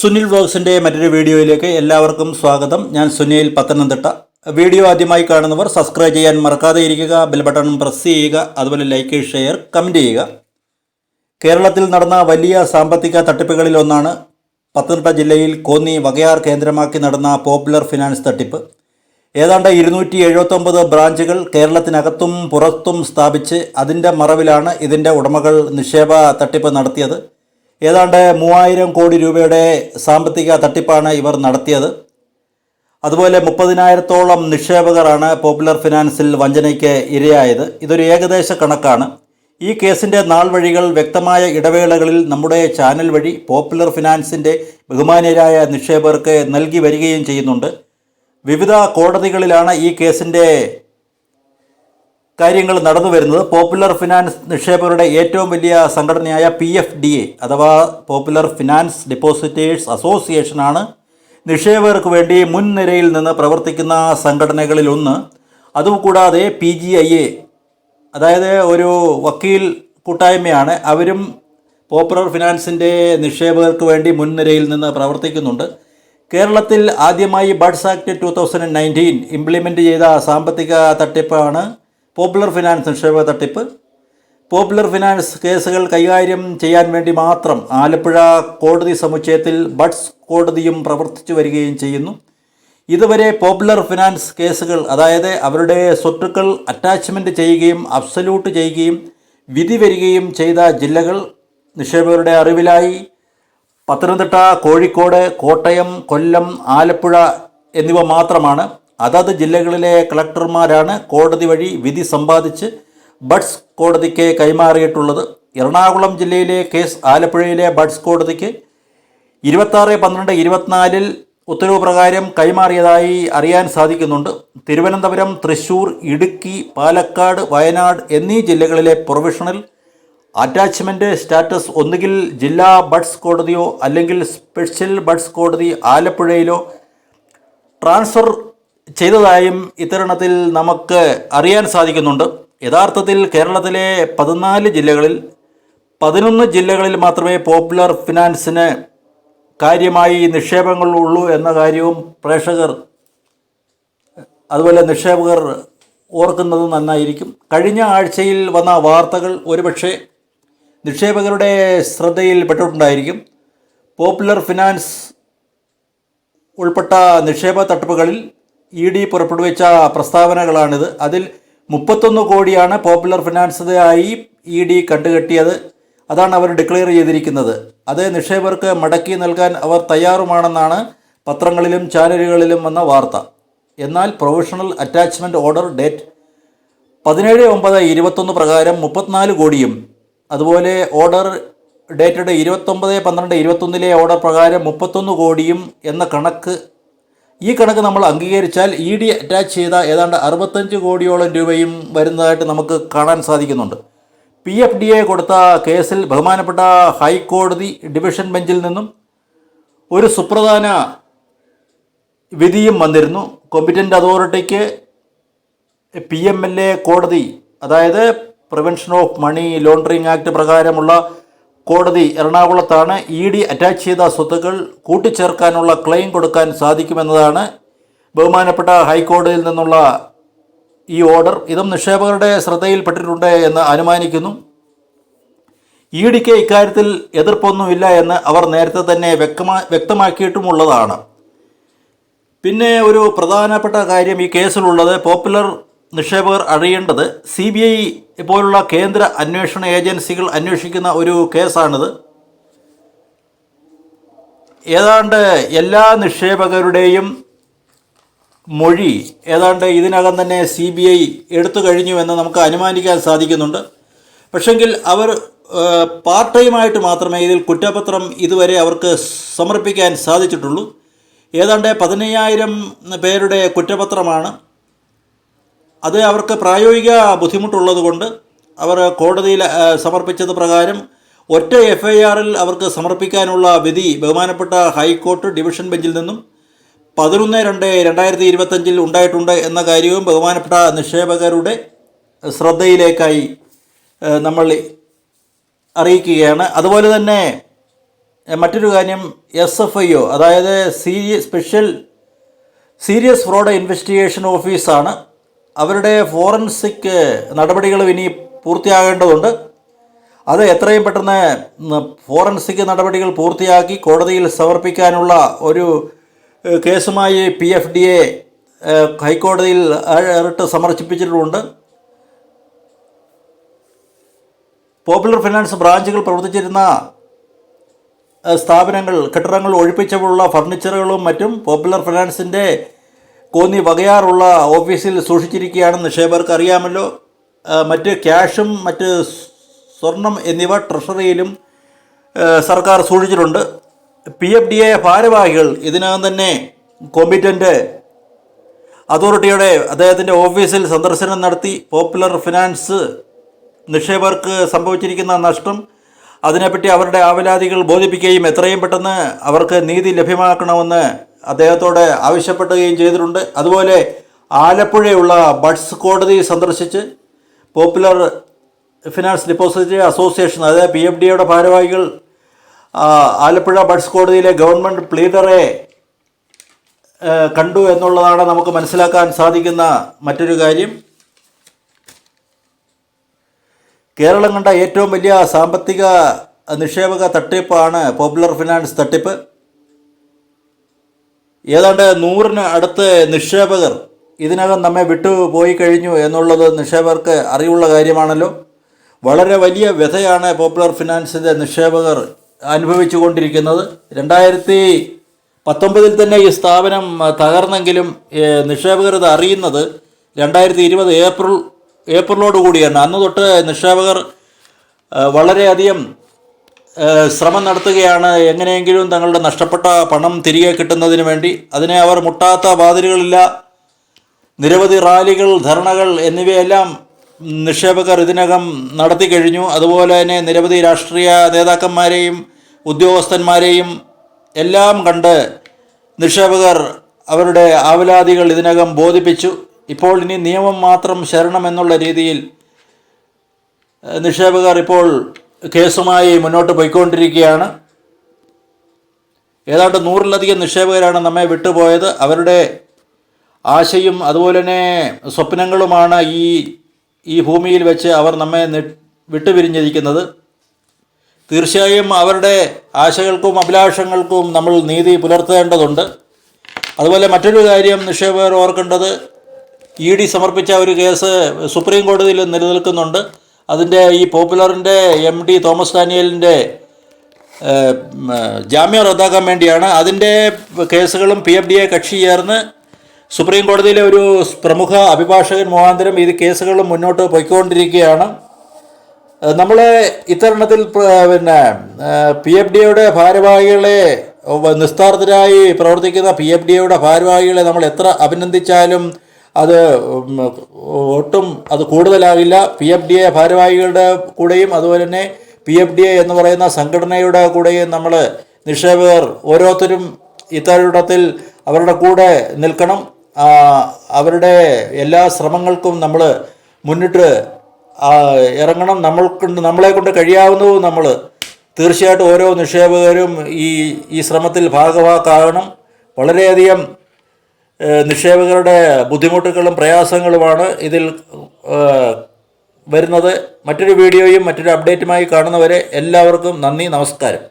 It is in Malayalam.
സുനിൽ വ്ലോഗ്സിന്റെ മറ്റൊരു വീഡിയോയിലേക്ക് എല്ലാവർക്കും സ്വാഗതം. ഞാൻ സുനിൽ പത്തനംതിട്ട. വീഡിയോ ആദ്യമായി കാണുന്നവർ സബ്സ്ക്രൈബ് ചെയ്യാൻ മറക്കാതെ ഇരിക്കുക ബെൽ ബട്ടൺ പ്രസ് ചെയ്യുക അതുപോലെ ലൈക്ക് ഷെയർ കമന്റ് ചെയ്യുക. കേരളത്തിൽ നടന്ന വലിയ സാമ്പത്തിക തട്ടിപ്പുകളിൽ ഒന്നാണ് പത്തനംതിട്ട ജില്ലയിൽ കോന്നി വകയാർ കേന്ദ്രമാക്കി നടന്ന പോപ്പുലർ ഫിനാൻസ് തട്ടിപ്പ്. ഏതാണ്ട് ഇരുന്നൂറ്റി എഴുപത്തൊമ്പത് ബ്രാഞ്ചുകൾ കേരളത്തിനകത്തും പുറത്തും സ്ഥാപിച്ച് അതിന്റെ മറവിലാണ് ഇതിന്റെ ഉടമകൾ നിക്ഷേപ തട്ടിപ്പ് നടത്തിയത്. ഏതാണ്ട് മൂവായിരം കോടി രൂപയുടെ സാമ്പത്തിക തട്ടിപ്പാണ് ഇവർ നടത്തിയത്. അതുപോലെ മുപ്പതിനായിരത്തോളം നിക്ഷേപകരാണ് പോപ്പുലർ ഫിനാൻസിൽ വഞ്ചനയ്ക്ക് ഇരയായത്. ഇതൊരു ഏകദേശ കണക്കാണ്. ഈ കേസിന്റെ നാൾ വഴികൾ വ്യക്തമായ ഇടവേളകളിൽ നമ്മുടെ ചാനൽ വഴി പോപ്പുലർ ഫിനാൻസിന്റെ ബഹുമാനീയരായ നിക്ഷേപകർക്ക് നൽകി വരികയും ചെയ്യുന്നുണ്ട്. വിവിധ കോടതികളിലാണ് ഈ കേസിന്റെ കാര്യങ്ങൾ നടന്നു വരുന്നത്. പോപ്പുലർ ഫിനാൻസ് നിക്ഷേപകരുടെ ഏറ്റവും വലിയ സംഘടനയായ പി എഫ് ഡി എ അഥവാ പോപ്പുലർ ഫിനാൻസ് ഡെപ്പോസിറ്റേഴ്സ് അസോസിയേഷനാണ് നിക്ഷേപകർക്ക് വേണ്ടി മുൻനിരയിൽ നിന്ന് പ്രവർത്തിക്കുന്ന സംഘടനകളിലൊന്ന് അതുകൂടാതെ പി ജി ഐ എ അതായത് ഒരു വക്കീൽ കൂട്ടായ്മയാണ്. അവരും പോപ്പുലർ ഫിനാൻസിന്റെ നിക്ഷേപകർക്ക് വേണ്ടി മുൻനിരയിൽ നിന്ന് പ്രവർത്തിക്കുന്നുണ്ട്. കേരളത്തിൽ ആദ്യമായി BUDS act two thousand nineteen implement ചെയ്ത സാമ്പത്തിക തട്ടിപ്പാണ് പോപ്പുലർ ഫിനാൻസ് നിക്ഷേപ തട്ടിപ്പ്. പോപ്പുലർ ഫിനാൻസ് കേസുകൾ കൈകാര്യം ചെയ്യാൻ വേണ്ടി മാത്രം ആലപ്പുഴ കോടതി സമുച്ചയത്തിൽ ബഡ്സ് കോടതിയും പ്രവർത്തിച്ചു വരികയും ചെയ്യുന്നു. ഇതുവരെ പോപ്പുലർ ഫിനാൻസ് കേസുകൾ അതായത് അവരുടെ സ്വത്തുക്കൾ അറ്റാച്ച്മെന്റ് ചെയ്യുകയും അബ്സല്യൂട്ട് ചെയ്യുകയും വിധി വരികയും ചെയ്ത ജില്ലകൾ നിക്ഷേപകരുടെ അറിവിലായി. പത്തനംതിട്ട കോഴിക്കോട് കോട്ടയം കൊല്ലം ആലപ്പുഴ എന്നിവ മാത്രമാണ്. അതത് ജില്ലകളിലെ കളക്ടർമാരാണ് കോടതി വഴി വിധി സമ്പാദിച്ച് ബഡ്സ് കോടതിക്ക് കൈമാറിയിട്ടുള്ളത്. എറണാകുളം ജില്ലയിലെ കേസ് ആലപ്പുഴയിലെ ബഡ്സ് കോടതിക്ക് ഇരുപത്താറ് പന്ത്രണ്ട് ഇരുപത്തിനാലിൽ ഉത്തരവ് പ്രകാരം കൈമാറിയതായി അറിയാൻ സാധിക്കുന്നുണ്ട്. തിരുവനന്തപുരം തൃശൂർ ഇടുക്കി പാലക്കാട് വയനാട് എന്നീ ജില്ലകളിലെ പ്രൊവിഷണൽ അറ്റാച്ച്മെന്റ് സ്റ്റാറ്റസ് ഒന്നുകിൽ ജില്ലാ ബഡ്സ് കോടതിയോ അല്ലെങ്കിൽ സ്പെഷ്യൽ ബഡ്സ് കോടതി ആലപ്പുഴയിലോ ട്രാൻസ്ഫർ ചെയ്തതായും ഇത്തരണത്തിൽ നമുക്ക് അറിയാൻ സാധിക്കുന്നുണ്ട്. യഥാർത്ഥത്തിൽ കേരളത്തിലെ പതിനാല് ജില്ലകളിൽ പതിനൊന്ന് ജില്ലകളിൽ മാത്രമേ പോപ്പുലർ ഫിനാൻസിന് കാര്യമായി നിക്ഷേപങ്ങൾ ഉള്ളൂ എന്ന കാര്യവും പ്രേക്ഷകർ അതുപോലെ നിക്ഷേപകർ ഓർക്കുന്നത് നന്നായിരിക്കും. കഴിഞ്ഞ ആഴ്ചയിൽ വന്ന വാർത്തകൾ ഒരുപക്ഷെ നിക്ഷേപകരുടെ ശ്രദ്ധയിൽപ്പെട്ടിട്ടുണ്ടായിരിക്കും പോപ്പുലർ ഫിനാൻസ് ഉൾപ്പെട്ട നിക്ഷേപ തട്ടിപ്പുകളിൽ ഇ ഡി പുറപ്പെടുവിച്ച പ്രസ്താവനകളാണിത്. അതിൽ മുപ്പത്തൊന്ന് കോടിയാണ് പോപ്പുലർ ഫിനാൻസിനായി ഇ ഡി കണ്ടുകെട്ടിയത്. അതാണ് അവർ ഡിക്ലെയർ ചെയ്തിരിക്കുന്നത്. അത് നിക്ഷേപകർക്ക് മടക്കി നൽകാൻ അവർ തയ്യാറുമാണെന്നാണ് പത്രങ്ങളിലും ചാനലുകളിലും വന്ന വാർത്ത. എന്നാൽ പ്രൊവിഷണൽ അറ്റാച്ച്മെന്റ് ഓർഡർ ഡേറ്റ് പതിനേഴ് ഒമ്പത് ഇരുപത്തൊന്ന് പ്രകാരം മുപ്പത്തിനാല് കോടിയും അതുപോലെ ഓർഡർ ഡേറ്റഡ് ഇരുപത്തൊമ്പത് പന്ത്രണ്ട് ഇരുപത്തൊന്നിലെ ഓർഡർ പ്രകാരം മുപ്പത്തൊന്ന് കോടിയും എന്ന കണക്ക് ഈ കണക്ക് നമ്മൾ അംഗീകരിച്ചാൽ ഇ ഡി അറ്റാച്ച് ചെയ്ത ഏതാണ്ട് അറുപത്തഞ്ച് കോടിയോളം രൂപയും വരുന്നതായിട്ട് നമുക്ക് കാണാൻ സാധിക്കുന്നുണ്ട്. പി എഫ് ഡി എ കൊടുത്ത കേസിൽ ബഹുമാനപ്പെട്ട ഹൈക്കോടതി ഡിവിഷൻ ബെഞ്ചിൽ നിന്നും ഒരു സുപ്രധാന വിധിയും വന്നിരുന്നു. കോമ്പിറ്റന്റ് അതോറിറ്റിക്ക് പി എം എൽ എ കോടതി അതായത് prevention of money laundering act പ്രകാരമുള്ള കോടതി എറണാകുളത്താണ് ഇ ഡി അറ്റാച്ച് ചെയ്ത സ്വത്തുക്കൾ കൂട്ടിച്ചേർക്കാനുള്ള ക്ലെയിം കൊടുക്കാൻ സാധിക്കുമെന്നതാണ് ബഹുമാനപ്പെട്ട ഹൈക്കോടതിയിൽ നിന്നുള്ള ഈ ഓർഡർ. ഇതും നിക്ഷേപകരുടെ ശ്രദ്ധയിൽപ്പെട്ടിട്ടുണ്ട് എന്ന് അനുമാനിക്കുന്നു. ഇ ഡിക്ക് ഇക്കാര്യത്തിൽ എതിർപ്പൊന്നുമില്ല എന്ന് അവർ നേരത്തെ തന്നെ വ്യക്തമാ വ്യക്തമാക്കിയിട്ടുമുള്ളതാണ്. പിന്നെ ഒരു പ്രധാനപ്പെട്ട കാര്യം ഈ കേസിലുള്ളത്. പോപ്പുലർ നിക്ഷേപകർ അറിയേണ്ടത് സി ബി ഐ പോലുള്ള കേന്ദ്ര അന്വേഷണ ഏജൻസികൾ അന്വേഷിക്കുന്ന ഒരു കേസാണിത്. ഏതാണ്ട് എല്ലാ നിക്ഷേപകരുടെയും മൊഴി ഏതാണ്ട് ഇതിനകം തന്നെ സി ബി ഐ എടുത്തു കഴിഞ്ഞു എന്ന് നമുക്ക് അനുമാനിക്കാൻ സാധിക്കുന്നുണ്ട്. പക്ഷെങ്കിൽ അവർ പാർട്ട് ടൈമായിട്ട് മാത്രമേ ഇതിൽ കുറ്റപത്രം ഇതുവരെ അവർക്ക് സമർപ്പിക്കാൻ സാധിച്ചിട്ടുള്ളൂ. ഏതാണ്ട് പതിനയ്യായിരം പേരുടെ കുറ്റപത്രമാണ് അത് അവർക്ക് പ്രായോഗിക ബുദ്ധിമുട്ടുള്ളത് കൊണ്ട് അവർ കോടതിയിൽ സമർപ്പിച്ചത് പ്രകാരം ഒറ്റ എഫ് ഐ ആറിൽ അവർക്ക് സമർപ്പിക്കാനുള്ള വിധി ബഹുമാനപ്പെട്ട ഹൈക്കോർട്ട് ഡിവിഷൻ ബെഞ്ചിൽ നിന്നും പതിനൊന്ന് രണ്ട് രണ്ടായിരത്തി ഇരുപത്തഞ്ചിൽ ഉണ്ടായിട്ടുണ്ട് എന്ന കാര്യവും ബഹുമാനപ്പെട്ട നിക്ഷേപകരുടെ ശ്രദ്ധയിലേക്കായി നമ്മൾ അറിയിക്കുകയാണ്. അതുപോലെ തന്നെ മറ്റൊരു കാര്യം എസ് എഫ് ഐ ഒ അതായത് സീരിയ സ്പെഷ്യൽ സീരിയസ് ഫ്രോഡ് ഇൻവെസ്റ്റിഗേഷൻ ഓഫീസാണ് അവരുടെ ഫോറൻസിക് നടപടികളും ഇനി പൂർത്തിയാകേണ്ടതുണ്ട്. അത് എത്രയും പെട്ടെന്ന് ഫോറൻസിക് നടപടികൾ പൂർത്തിയാക്കി കോടതിയിൽ സമർപ്പിക്കാനുള്ള ഒരു കേസുമായി പി എഫ് ഡി എ ഹൈക്കോടതിയിൽ റിട്ട് സമർപ്പിച്ചിട്ടുണ്ട്. പോപ്പുലർ ഫിനാൻസ് ബ്രാഞ്ചുകൾ പ്രവർത്തിച്ചിരുന്ന സ്ഥാപനങ്ങൾ കെട്ടിടങ്ങൾ ഒഴിപ്പിച്ചുള്ള ഫർണിച്ചറുകളും മറ്റും പോപ്പുലർ ഫിനാൻസിന്റെ കോന്നി വകയാറുള്ള ഓഫീസിൽ സൂക്ഷിച്ചിരിക്കുകയാണെന്ന് നിക്ഷേപകർക്ക് അറിയാമല്ലോ. മറ്റ് ക്യാഷും മറ്റ് സ്വർണം എന്നിവ ട്രഷറിയിലും സർക്കാർ സൂക്ഷിച്ചിട്ടുണ്ട്. പി എഫ് ഡി എ ഭാരവാഹികൾ ഇതിനകം തന്നെ കോമ്പിറ്റന്റ് അതോറിറ്റിയുടെ അദ്ദേഹത്തിന്റെ ഓഫീസിൽ സന്ദർശനം നടത്തി. പോപ്പുലർ ഫിനാൻസ് നിക്ഷേപകർക്ക് സംഭവിച്ചിരിക്കുന്ന നഷ്ടം അതിനെപ്പറ്റി അവരുടെ ആവലാതികൾ ബോധിപ്പിക്കുകയും എത്രയും പെട്ടെന്ന് അവർക്ക് നീതി ലഭ്യമാക്കണമെന്ന് അദ്ദേഹത്തോട് ആവശ്യപ്പെടുകയും ചെയ്തിട്ടുണ്ട്. അതുപോലെ ആലപ്പുഴയുള്ള ബഡ്സ് കോടതി സന്ദർശിച്ച് പോപ്പുലർ ഫിനാൻസ് ഡിപ്പോസിറ്ററി അസോസിയേഷൻ അതായത് പി എഫ് ഡിയുടെ ഭാരവാഹികൾ ആലപ്പുഴ ബഡ്സ് കോടതിയിലെ ഗവൺമെന്റ് പ്ലീഡറെ കണ്ടു എന്നുള്ളതാണ് നമുക്ക് മനസ്സിലാക്കാൻ സാധിക്കുന്ന മറ്റൊരു കാര്യം. കേരളം കണ്ട ഏറ്റവും വലിയ സാമ്പത്തിക നിക്ഷേപക തട്ടിപ്പാണ് പോപ്പുലർ ഫിനാൻസ് തട്ടിപ്പ്. ഏതാണ്ട് നൂറിന് അടുത്ത് നിക്ഷേപകർ ഇതിനകം നമ്മെ വിട്ടുപോയി കഴിഞ്ഞു എന്നുള്ളത് നിക്ഷേപകർക്ക് അറിവുള്ള കാര്യമാണല്ലോ. വളരെ വലിയ വ്യഥയാണ് പോപ്പുലർ ഫിനാൻസിന്റെ നിക്ഷേപകർ അനുഭവിച്ചു കൊണ്ടിരിക്കുന്നത് രണ്ടായിരത്തി പത്തൊമ്പതിൽ തന്നെ ഈ സ്ഥാപനം തകർന്നെങ്കിലും നിക്ഷേപകർ ഇത് അറിയുന്നത് രണ്ടായിരത്തി ഇരുപത് ഏപ്രിൽ ഏപ്രിലോട് കൂടിയാണ്. അന്ന് തൊട്ട് നിക്ഷേപകർ വളരെയധികം ശ്രമം നടത്തുകയാണ്. എങ്ങനെയെങ്കിലും തങ്ങളുടെ നഷ്ടപ്പെട്ട പണം തിരികെ കിട്ടുന്നതിന് വേണ്ടി അതിനെ അവർ മുട്ടാത്ത വാതിലുകളില്ല. നിരവധി റാലികൾ ധർണകൾ എന്നിവയെല്ലാം നിക്ഷേപകർ ഇതിനകം നടത്തി കഴിഞ്ഞു. അതുപോലെ തന്നെ നിരവധി രാഷ്ട്രീയ നേതാക്കന്മാരെയും ഉദ്യോഗസ്ഥന്മാരെയും എല്ലാം കണ്ട് നിക്ഷേപകർ അവരുടെ ആവലാതികൾ ഇതിനകം ബോധിപ്പിച്ചു. ഇപ്പോൾ ഇനി നിയമം മാത്രം ശരണം എന്നുള്ള രീതിയിൽ നിക്ഷേപകർ ഇപ്പോൾ കേസുമായി മുന്നോട്ട് പോയിക്കൊണ്ടിരിക്കുകയാണ്. ഏതാണ്ട് നൂറിലധികം നിക്ഷേപകരാണ് നമ്മെ വിട്ടുപോയത്. അവരുടെ ആശയും അതുപോലെ തന്നെ സ്വപ്നങ്ങളുമാണ് ഈ ഈ ഭൂമിയിൽ വെച്ച് അവർ നമ്മെ വിട്ടുപിരിഞ്ഞിരിക്കുന്നത്. തീർച്ചയായും അവരുടെ ആശകൾക്കും അഭിലാഷങ്ങൾക്കും നമ്മൾ നീതി പുലർത്തേണ്ടതുണ്ട്. അതുപോലെ മറ്റൊരു കാര്യം നിക്ഷേപകർ ഓർക്കേണ്ടത് ഇ ഡി സമർപ്പിച്ച ഒരു കേസ് സുപ്രീം കോടതിയിൽ നിലനിൽക്കുന്നുണ്ട്. അതിന്റെ ഈ പോപ്പുലറിന്റെ എം ഡി തോമസ് ഡാനിയലിന്റെ ജാമ്യം റദ്ദാക്കാൻ വേണ്ടിയാണ്. അതിന്റെ കേസുകളും പി എഫ് ഡി എ കക്ഷി ചേർന്ന് സുപ്രീം കോടതിയിലെ ഒരു പ്രമുഖ അഭിഭാഷകൻ മുഖാന്തരം ഇത് കേസുകളും മുന്നോട്ട് പോയിക്കൊണ്ടിരിക്കുകയാണ്. നമ്മൾ ഇത്തരണത്തിൽ പിന്നെ പി എഫ് ഡിയുടെ ഭാരവാഹികളെ നിസ്താർത്ഥരായി പ്രവർത്തിക്കുന്ന പി എഫ് ഡിയുടെ ഭാരവാഹികളെ നമ്മൾ എത്ര അഭിനന്ദിച്ചാലും അത് ഒട്ടും അത് കൂടുതലാകില്ല പി എഫ് ഡി എ ഭാരവാഹികളുടെ കൂടെയും അതുപോലെ തന്നെ പി എഫ് ഡി എ എന്ന് പറയുന്ന സംഘടനയുടെ കൂടെയും നമ്മൾ നിക്ഷേപകർ ഓരോരുത്തരും ഇത്തരത്തിൽ അവരുടെ കൂടെ നിൽക്കണം. അവരുടെ എല്ലാ ശ്രമങ്ങൾക്കും നമ്മൾ മുന്നിട്ട് ഇറങ്ങണം. നമ്മൾക്ക് നമ്മളെ കൊണ്ട് കഴിയാവുന്നതും നമ്മൾ തീർച്ചയായിട്ടും ഓരോ നിക്ഷേപകരും ഈ ഈ ശ്രമത്തിൽ ഭാഗവാക്കാകണം. വളരെയധികം നിക്ഷേപകരുടെ ബുദ്ധിമുട്ടുകളും പ്രയാസങ്ങളുമാണ് ഇതിൽ വരുന്നത്. മറ്റൊരു വീഡിയോയും മറ്റൊരു അപ്ഡേറ്റുമായി കാണുന്നവരെ എല്ലാവർക്കും നന്ദി നമസ്കാരം.